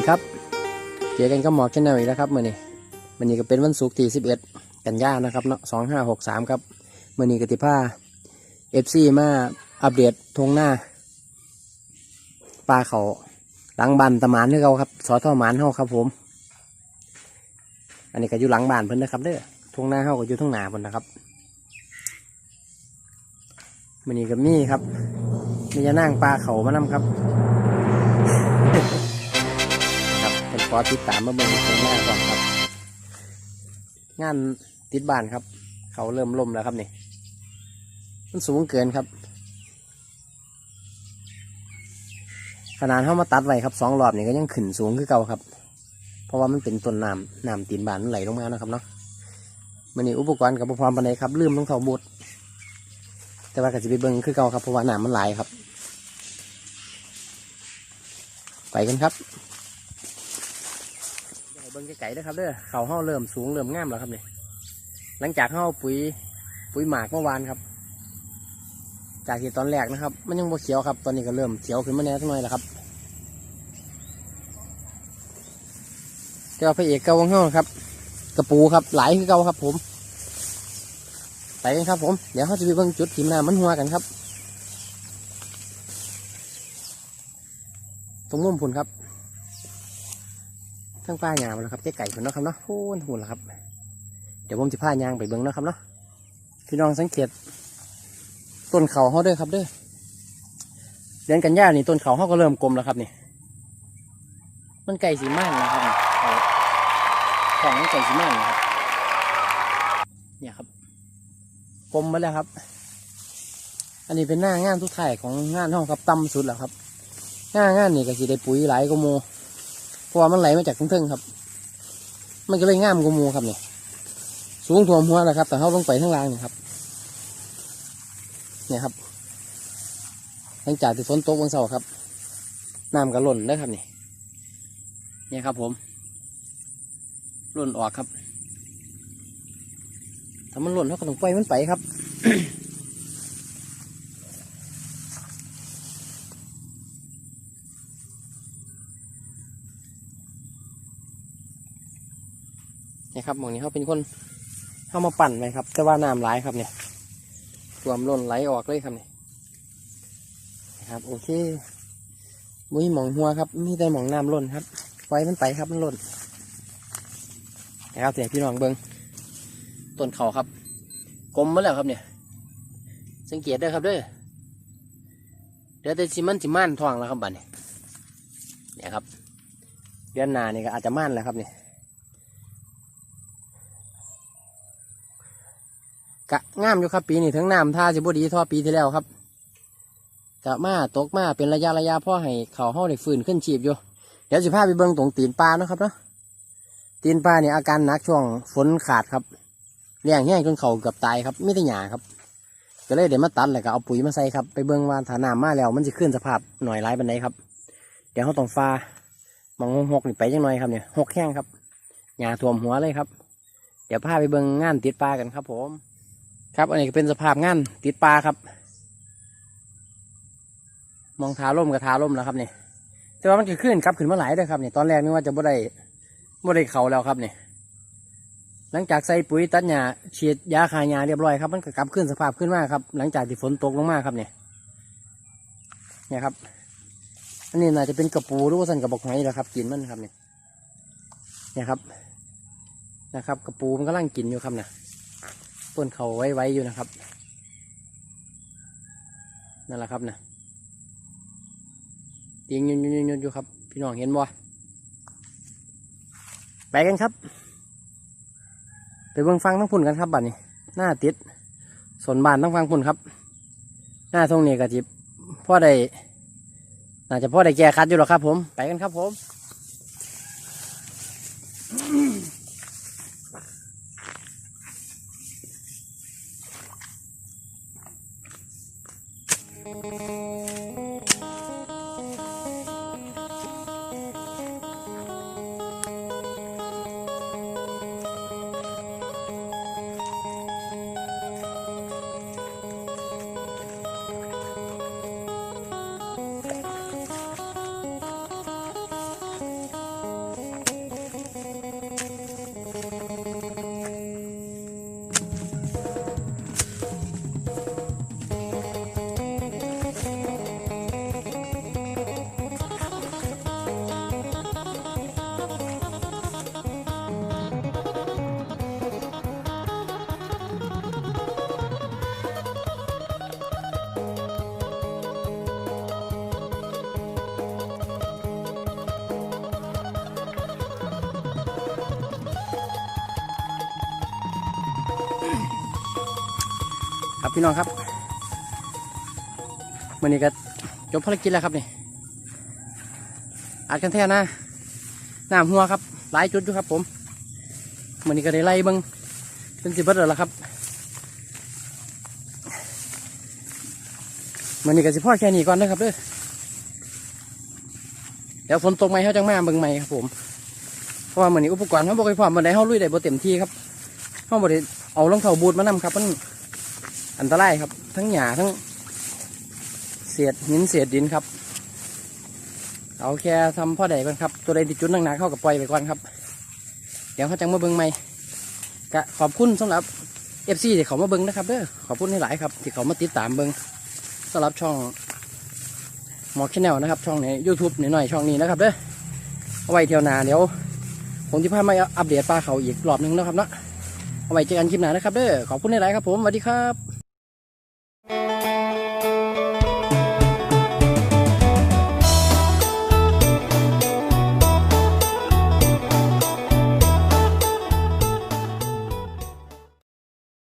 ดีครับ เจอกันก็หมอกชแนลอีกแล้วครับมื่อนี้มื่อนี้ก็เป็นวันศุกร์ที่11กันยายนะครับเนาะ2563ครับมื่อนี้กติภาเอฟซีมาอัปเดตทงหน้าปลาเขาหลังบานตะหมานที่เขาครับสอท่อหมานเฮาครับผม อันนี้ก็อยู่หลังบ้านเพิ่นนะครับเด้อทงหน้าเฮาก็อยู่ทงหนาเพิ่นนะครับมื่อนี้ก็มีครับมีจะนั่งปลาเขามานํครับครับ ขอติดตามมาเบิ่งตรงหน้าก่อนครับ งานติดบ้านครับ เขาเริ่มล่มแล้วครับนี่มันสูงเกินครับ ขนาดเข้ามาตัดไว้ครับสองรอบนี่ก็ยังขึ้นสูงขึ้นเก่าครับ เพราะว่ามันเป็นต้นน้ำน้ำตีนบานมันไหลลงมานะครับเนาะมันนี่อุปกรณ์กับพร้อมปันไดครับลืมต้องเท่าบดแต่ว่าก็จะไปเบิ่งคือเก่าครับเพราะว่าน้ำมันไหลครับ ไปกันครับ เบิ่งไก่ๆนะครับเด้อเขาเฮาเริ่มสูงเริ่มงามแล้วครับนี่หลังจากเฮาปุ๋ยปุ๋ยหมากเมื่อวานครับ จากที่ตอนแรกนะครับ มันยังบ่เขียวครับ ตอนนี้ก็เริ่มเขียวขึ้นมาแน่ทั้งหน่อยแล้วครับเจ้าพระเอกเก่าของเฮาครับ กระปูครับหลายคือเก่าครับ ผมไปกันครับ ผมเดี๋ยวเขาจะไปเบิ่งจุดถิ่มน้ำมันหัวกันครับ ตรงมุมพุ่นครับ ทั้งป้ายามาแล้วครับเจ๊ไก่พุ่นเนาะครับเนาะโอ้นหุ่นแล้วครับ เดี๋ยวผมจะพายางไปเบิ้งเนาะครับเนาะพี่น้องสังเกต ต้นเขาเขาด้วยครับเด้อเดือนกันยานี่ต้นเขาเขาก็เริ่มกลมแล้วครับนี่มันไก่สีม่านนะครับของมันไก่สีม่านนะครับเนี่ยครับกลมมาแล้วครับ อันนี้เป็นหน้างานทุกท่ายของงานห้องครับต่ำสุดแล้วครับ หน้างานนี่ก็สิได้ปุ๋ยหลายกว่าหมู เพราะว่ามันไหลมาจากทุ่งเทิงครับ มันก็เลยง่ามกว่าหมูครับเนี่ยสูงท่วมหัวแล้วครับ แต่เขาลงไปข้งล่างนี่ครับ เนี่ยครับหลังจากที่ฝนตกวันเสาร์ครับน้ำก็หล่นได้ครับนี่เนี่ยครับ ผมหล่นออกครับถ้ามันหล่นเขาก็ต้องปล่อยมันไปครับ ครับหมองนี้เขาเป็นคนเข้ามาปั่นไหมครับ แต่ว่าน้ำไหลายครับเนี่ยรวมล้นไหลออกเลยครับเนี่ยครับโอเคมุ้ยหมองหัวครับ มีแต่หมองน้ำล้นครับไว้มันไปครับมันล้นนะครับเสียพี่น้องเบิงต้นเขาครับกลมมาแล้วครับเนี่ยสังเกตได้ครับเด้อเดี๋ยวแต่สิมันสิม่านทองแล้วครับบัดเนี่ยเนี่ยครับเดือนหน้านี่ก็อาจจะม่านแล้วครับเนี่ย กะงามอยู่ครับ ปีนี้ทั้งน้ำท่าสิบดีท่อปีที่แล้วครับกะมาตกมาเป็นระยะระยะพ่อให้เขาห้าได้ฟื้นขึ้นชีพอยู่ เดี๋ยวสิพาไปเบิ่งตรงตีนปลาเนาะครับเนาะตีนปลาเนี่ยอาการหนักช่วงฝนขาดครับเลี้ยงแห้งจนเขาเกือบตายครับไม่ได้หยาครับ ก็เลยเดี๋ยวมาตัดแล้วก็เอาปุ๋ยมาใส่ครับ ไปเบิ่งว่าฐาน้ำมาแล้ว มันจะขึ้นสภาพหน่อยไรบันไดครับ เดี๋ยวเขาต้องฟ้ามองหกนี่ไปยังหน่อยครับเนี่ยหกแห้งครับหยาท่วมหัวเลยครับ เดี๋ยวพาไปเบิ่งงานติดปลากันครับผม ครับ อันนี้ก็เป็นสภาพงานติดปลาครับ มองท้าร่มกับท้าร่มแล้วครับเนี่ยแต่ว่ามันขึ้นครับขึ้นมาหลายเลยครับเนี่ยตอนแรกนึกว่าจะบ่ได้บ่ได้เขาแล้วครับเนี่ยหลังจากใส่ปุ๋ยตัดหญ้าฉีดยาคาหญ้าเรียบร้อยครับมันก็กลับขึ้นสภาพขึ้นมากครับ หลังจากที่ฝนตกลงมาครับเนี่ยเนี่ยครับ อันนี้น่าจะเป็นกระปูหรือว่าสันกระบอกหอยแล้วครับ กินมันครับเนี่ยเนี่ยครับนะครับ กระปูมันกำลังกินอยู่ครับเนี่ย ต้นเขาไว้ไว้อยู่นะครับ นั่นแหละครับนะยิงยุนยุนยุนยุนอยู่ครับ พี่น้องเห็นบ่ไปกันครับ ไปเบิ่งฟังทั้งพุ่นกันครับบัดนี้ หน้าติดสนบานทั้งฟังพุ่นครับ หน้าทงนี้กะจิบพ่อได้น่าจะพ่อได้แก้คัดอยู่หรอกครับผม ไปกันครับผม ครับพี่น้องครับวันนี้ก็จบภารกิจแล้วครับนี่อัดกันแท้นะน้ำหัวครับหลายจุดอยู่ครับ ผมวันนี้ก็ได้ไล่บิ้งเป็นสิบเบิดแล้วล่ะครับวันนี้ก็สิพ่อแค่นี้ก่อนนะครับเด้อเดี๋ยวฝนตกไหมเขาจังมาเบิ่งใหมครับผมเพราะว่าวันนี้อุปกรณ์เขาบอกให้พร้อมวันใดเขาลุยได้บ่เต็มที่ครับเขาบ่ได้เอารองเท้าบูทมานำครับมัน อันตรายครับ ทั้งหญ้าทั้งเศษหินเศษดินครับ เอาแค่ทำพ่อใดก่อนครับ ตัวใดติดจุดหนักๆเข้ากับปล่อยไปก่อนครับ เดี๋ยวเขาจังมาเบิ่งใหม่ก็ขอบคุณสำหรับเอฟซีที่เขามาเบิ่งนะครับเด้อขอบคุณให้หลายครับ ที่เขามาติดตามเบิ่งสำหรับช่องหมอชแนลนะครับ ช่องในยูทูบหน่อยๆช่องนี้นะครับเด้อเอาไว้เที่ยวนาเดี๋ยวผมจะพามาอัปเดตปลาเขาอีกรอบหนึงนะครับเนาะเอาไว้เจอกันคลิปหน้านะครับเด้อขอบคุณให้หลายครับผมสวัสดีครับ